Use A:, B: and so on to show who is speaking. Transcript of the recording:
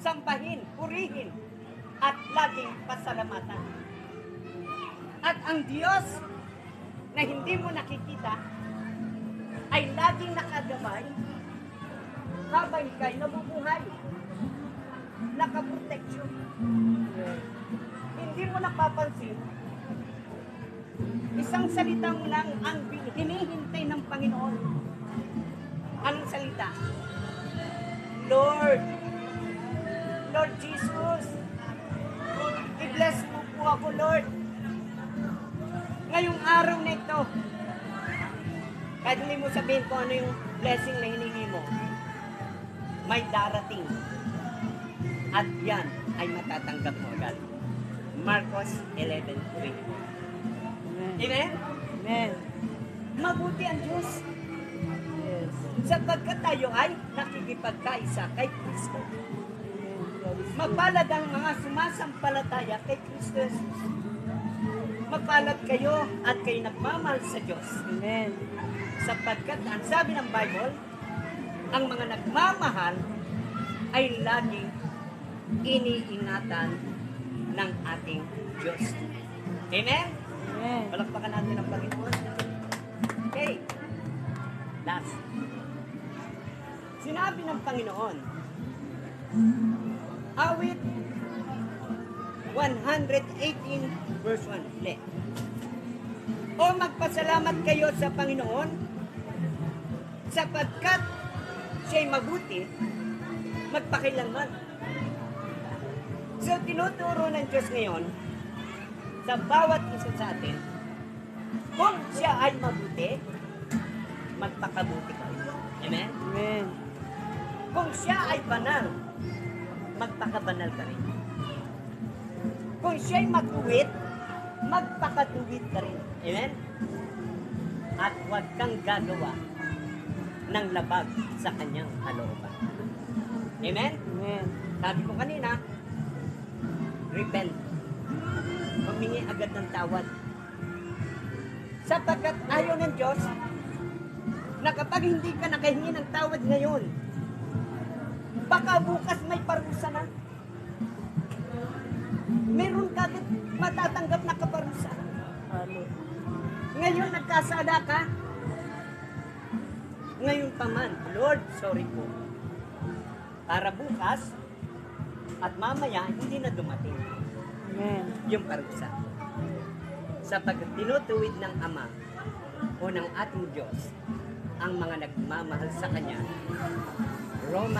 A: sambahin, purihin, at laging pasalamatan. At ang Diyos na hindi mo nakikita ay laging nakagabay habang ikay nabubuhay. Nakaproteksyon. Hindi mo napapansin isang salita mo lang ang hinihintay ng Panginoon. Anong salita? Lord, Lord Jesus, i-bless mo po ako, Lord. Ngayong araw na ito, kahit hindi mo sabihin kung ano yung blessing na hiningi mo, may darating. At yan ay matatanggap mo agad. Marcos 11.3
B: Amen.
A: Amen?
B: Amen.
A: Mabuti ang Diyos
B: Yes.
A: sapagkat tayo ay nakikipagkaisa kay Kristo. Mapalad ang mga sumasampalataya kay Kristo Jesus. Mapalad kayo at kayo nagmamahal sa Diyos.
B: Amen.
A: Sapagkat ang sabi ng Bible, ang mga nagmamahal ay laging iniingatan ng ating Diyos. Amen?
B: Amen.
A: Palakpakan natin ang Panginoon. Okay. Last. Sinabi ng Panginoon, awit 118 verse 1. Le. O magpasalamat kayo sa Panginoon sapagkat siya'y mabuti magpakilanman. So, tinuturo ng Diyos ngayon sa bawat isa sa atin, kung siya ay mabuti, magpakabuti ka. Amen?
B: Amen.
A: Kung siya ay banal, magpakabanal ka rin. Kung siya ay matuwid, magpakatuwid ka rin. Amen? At huwag kang gagawa ng labag sa kanyang kalooban. Amen?
B: Amen.
A: Sabi ko kanina, repent. Humingi agad ng tawad. Sapagkat ayaw ng Diyos na kapag hindi ka nakahingi ng tawad ngayon, baka bukas may parusa nagkasala ka. Ngayon pa man, Lord, sorry po. Para bukas at mamaya hindi na dumating
B: Amen.
A: yung parusa. Sapagkat tinutuwid ng Ama o ng ating Diyos ang mga nagmamahal sa Kanya. Roma